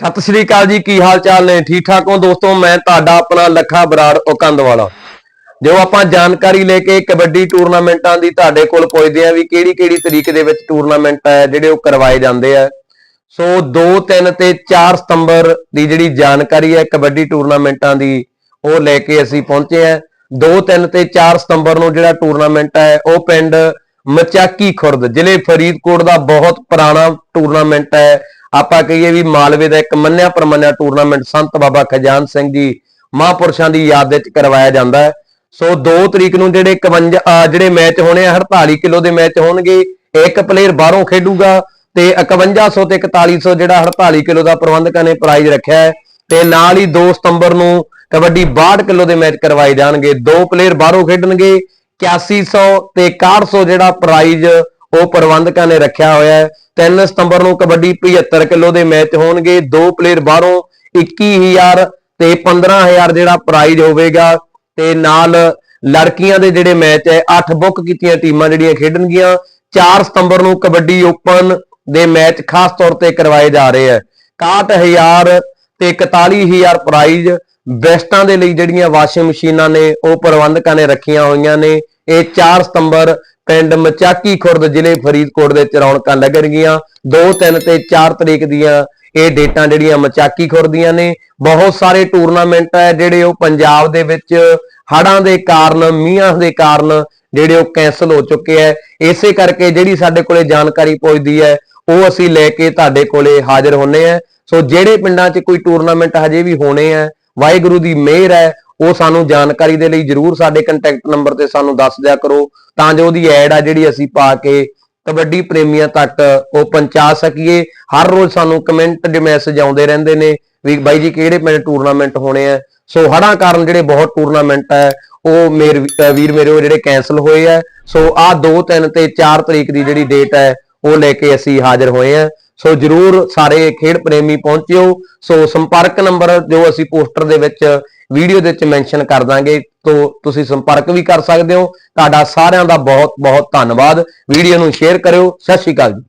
ਸਤਿ ਸ੍ਰੀ ਅਕਾਲ ਜੀ, ਕੀ ਹਾਲ ਚਾਲ ਨੇ? ਠੀਕ ਠਾਕ ਹੋ ਦੋਸਤੋ? ਮੈਂ ਤੁਹਾਡਾ ਆਪਣਾ ਲੱਖਾ ਬਰਾੜ ਉਕੰਦ ਵਾਲਾ ਜੋ ਆਪਾਂ ਜਾਣਕਾਰੀ ਲੈ ਕੇ ਕਬੱਡੀ ਟੂਰਨਾਮੈਂਟਾਂ ਦੀ ਤੁਹਾਡੇ ਕੋਲ ਪੁੱਛਦੇ ਆ ਵੀ ਕਿਹੜੀ ਕਿਹੜੀ ਤਰੀਕ ਦੇ ਵਿੱਚ ਟੂਰਨਾਮੈਂਟ ਹੈ, ਜਿਹੜੇ ਉਹ ਕਰਵਾਏ ਜਾਂਦੇ ਆ। ਸੋ 2 3 ਤੇ 4 ਸਤੰਬਰ ਦੀ ਜਿਹੜੀ ਜਾਣਕਾਰੀ ਹੈ ਕਬੱਡੀ ਟੂਰਨਾਮੈਂਟਾਂ ਦੀ, ਉਹ ਲੈ ਕੇ ਅਸੀਂ ਪਹੁੰਚੇ ਆ 2 3 ਤੇ 4 ਸਤੰਬਰ ਨੂੰ ਜਿਹੜਾ ਟੂਰਨਾਮੈਂਟ ਹੈ, ਉਹ ਪਿੰਡ ਮਚਾਕੀ ਖੁਰਦ, ਜ਼ਿਲ੍ਹੇ ਫਰੀਦਕੋਟ ਦਾ ਬਹੁਤ ਪੁਰਾਣਾ ਟੂਰਨਾਮੈਂਟ ਹੈ। ਆਪਾਂ ਕਹੀਏ ਵੀ ਮਾਲਵੇ ਦਾ ਇੱਕ ਮੰਨਿਆ ਪਰਮੰਨਿਆ ਟੂਰਨਾਮੈਂਟ ਸੰਤ ਬਾਬਾ ਖਜਾਨ ਸਿੰਘ ਜੀ ਮਹਾਂਪੁਰਸ਼ਾਂ ਦੀ ਯਾਦ ਵਿੱਚ ਕਰਵਾਇਆ ਜਾਂਦਾ ਹੈ। ਸੋ 2 ਤਰੀਕ ਨੂੰ ਜਿਹੜੇ 51 ਜਿਹੜੇ ਮੈਚ ਹੋਣੇ ਆ 48 ਕਿਲੋ ਦੇ ਮੈਚ ਹੋਣਗੇ, ਇੱਕ ਪਲੇਅਰ ਬਾਹਰੋਂ ਖੇਡੂਗਾ ਤੇ 5100 ਤੇ 4100 ਜਿਹੜਾ 48 ਕਿਲੋ ਦਾ ਪ੍ਰਬੰਧਕਾਂ ਨੇ ਪ੍ਰਾਈਜ਼ ਰੱਖਿਆ ਹੈ ਤੇ ਨਾਲ ਹੀ 2 ਸਤੰਬਰ ਨੂੰ ਕਬੱਡੀ 62 ਕਿਲੋ ਦੇ ਮੈਚ ਕਰਵਾਏ ਜਾਣਗੇ। ਦੋ ਪਲੇਅਰ ਬਾਹਰੋਂ ਖੇਡਣਗੇ 8100 ਤੇ 6100 ਜਿਹੜਾ ਪ੍ਰਾਈਜ਼ ਉਹ ਪ੍ਰਬੰਧਕਾਂ ਨੇ ਰੱਖਿਆ ਹੋਇਆ ਹੈ। 3 ਸਤੰਬਰ ਨੂੰ ਕਬੱਡੀ 75 ਕਿਲੋ ਦੇ ਮੈਚ ਹੋਣਗੇ। ਦੋ ਪਲੇਅਰ ਬਾਹਰੋਂ 21000 ਤੇ 15000 ਜਿਹੜਾ ਪ੍ਰਾਈਜ਼ ਹੋਵੇਗਾ। ਤੇ ਨਾਲ ਲੜਕੀਆਂ ਦੇ ਜਿਹੜੇ ਮੈਚ ਹੈ 8 ਬੁੱਕ ਕੀਤੀਆਂ ਟੀਮਾਂ ਜਿਹੜੀਆਂ ਖੇਡਣਗੀਆਂ। 4 ਸਤੰਬਰ ਨੂੰ ਕਬੱਡੀ ਓਪਨ ਦੇ ਮੈਚ ਖਾਸ ਤੌਰ ਤੇ ਕਰਵਾਏ ਜਾ ਰਹੇ ਹੈ। 61000 ਤੇ 41000 ਪ੍ਰਾਈਜ਼ ਬੈਸਟਾਂ ਦੇ ਲਈ ਜਿਹੜੀਆਂ ਵਾਸ਼ਿੰਗ ਮਸ਼ੀਨਾਂ ਨੇ, ਉਹ ਪ੍ਰਬੰਧਕਾਂ ਨੇ ਰੱਖੀਆਂ ਹੋਈਆਂ ਨੇ। ਇਹ 4 ਸਤੰਬਰ ਪਿੰਡ ਮਚਾਕੀ ਖੁਰਦ ਜ਼ਿਲ੍ਹੇ ਫਰੀਦਕੋਟ ਦੇ ਚ ਲੱਗਣਗੀਆਂ। 2 3 ਤੇ 4 ਤਰੀਕ ਦੀਆਂ ਇਹ ਡੇਟਾਂ ਜਿਹੜੀਆਂ ਮਚਾਕੀ ਖੁਰਦੀਆਂ ਨੇ। ਬਹੁਤ ਸਾਰੇ ਟੂਰਨਾਮੈਂਟ ਹੈ ਜਿਹੜੇ ਉਹ ਪੰਜਾਬ ਦੇ ਵਿੱਚ ਹੜ੍ਹਾਂ ਦੇ ਕਾਰਨ, ਮੀਂਹਾਂ ਦੇ ਕਾਰਨ ਜਿਹੜੇ ਉਹ ਕੈਨਸਲ ਹੋ ਚੁੱਕੇ ਐ ਇਸੇ ਕਰਕੇ ਜਿਹੜੀ ਸਾਡੇ ਕੋਲੇ ਜਾਣਕਾਰੀ ਪਹੁੰਚਦੀ ਹੈ, ਉਹ ਅਸੀਂ ਲੈ ਕੇ ਤੁਹਾਡੇ ਕੋਲੇ ਹਾਜ਼ਰ ਹੁੰਨੇ ਆ ਸੋ ਜਿਹੜੇ ਪਿੰਡਾਂ 'ਚ ਕੋਈ ਟੂਰਨਾਮੈਂਟ ਹਜੇ ਵੀ ਹੋਣੇ ਆ ਵਾਹਿਗੁਰੂ ਦੀ ਮਿਹਰ ਹੈ ਉਹ ਸਾਨੂੰ ਜਾਣਕਾਰੀ ਦੇ ਲਈ ਜਰੂਰ ਸਾਡੇ ਕੰਟੈਕਟ ਨੰਬਰ ਤੇ ਸਾਨੂੰ ਦੱਸ ਦਿਆ ਕਰੋ, ਤਾਂ ਜੋ ਉਹਦੀ ਐਡ ਆ ਜਿਹੜੀ ਅਸੀਂ ਪਾ ਕੇ ਕਬੱਡੀ ਪ੍ਰੇਮੀਆਂ ਤੱਕ ਉਹ ਪਹੁੰਚਾ ਸਕੀਏ। ਹਰ ਰੋਜ਼ ਸਾਨੂੰ ਕਮੈਂਟ ਦੇ ਮੈਸੇਜ ਆਉਂਦੇ ਰਹਿੰਦੇ ਨੇ ਵੀ ਬਾਈ ਜੀ ਕਿਹੜੇ ਮੇਰੇ ਟੂਰਨਾਮੈਂਟ ਹੋਣੇ ਆ? ਸੋ ਹੜ੍ਹਾਂ ਕਾਰਨ ਜਿਹੜੇ ਬਹੁਤ ਟੂਰਨਾਮੈਂਟ ਹੈ ਉਹ ਮੇਰੇ ਵੀਰ ਮੇਰੇ ਜਿਹੜੇ ਕੈਨਸਲ ਹੋਏ ਆ। ਸੋ ਆਹ 2 3 ਤੇ 4 ਤਰੀਕ ਦੀ ਜਿਹੜੀ ਡੇਟ ਹੈ ਉਹ ਲੈ ਕੇ ਅਸੀਂ ਹਾਜ਼ਰ ਹੋਏ ਆ। ਸੋ ਜਰੂਰ ਸਾਰੇ ਖੇਡ ਪ੍ਰੇਮੀ ਪਹੁੰਚਿਓ। ਸੋ ਸੰਪਰਕ ਨੰਬਰ ਜੋ ਅਸੀਂ ਪੋਸਟਰ ਦੇ ਵਿੱਚ ਵੀਡੀਓ ਦੇ ਵਿੱਚ ਮੈਂਸ਼ਨ ਕਰ ਦਾਂਗੇ, ਤੋ ਤੁਸੀਂ ਸੰਪਰਕ ਵੀ ਕਰ ਸਕਦੇ ਹੋ। ਤੁਹਾਡਾ ਸਾਰਿਆਂ ਦਾ ਬਹੁਤ ਬਹੁਤ ਧੰਨਵਾਦ। ਵੀਡੀਓ ਨੂੰ ਸ਼ੇਅਰ ਕਰਿਓ। ਸਤਿ ਸ਼੍ਰੀ ਅਕਾਲ ਜੀ।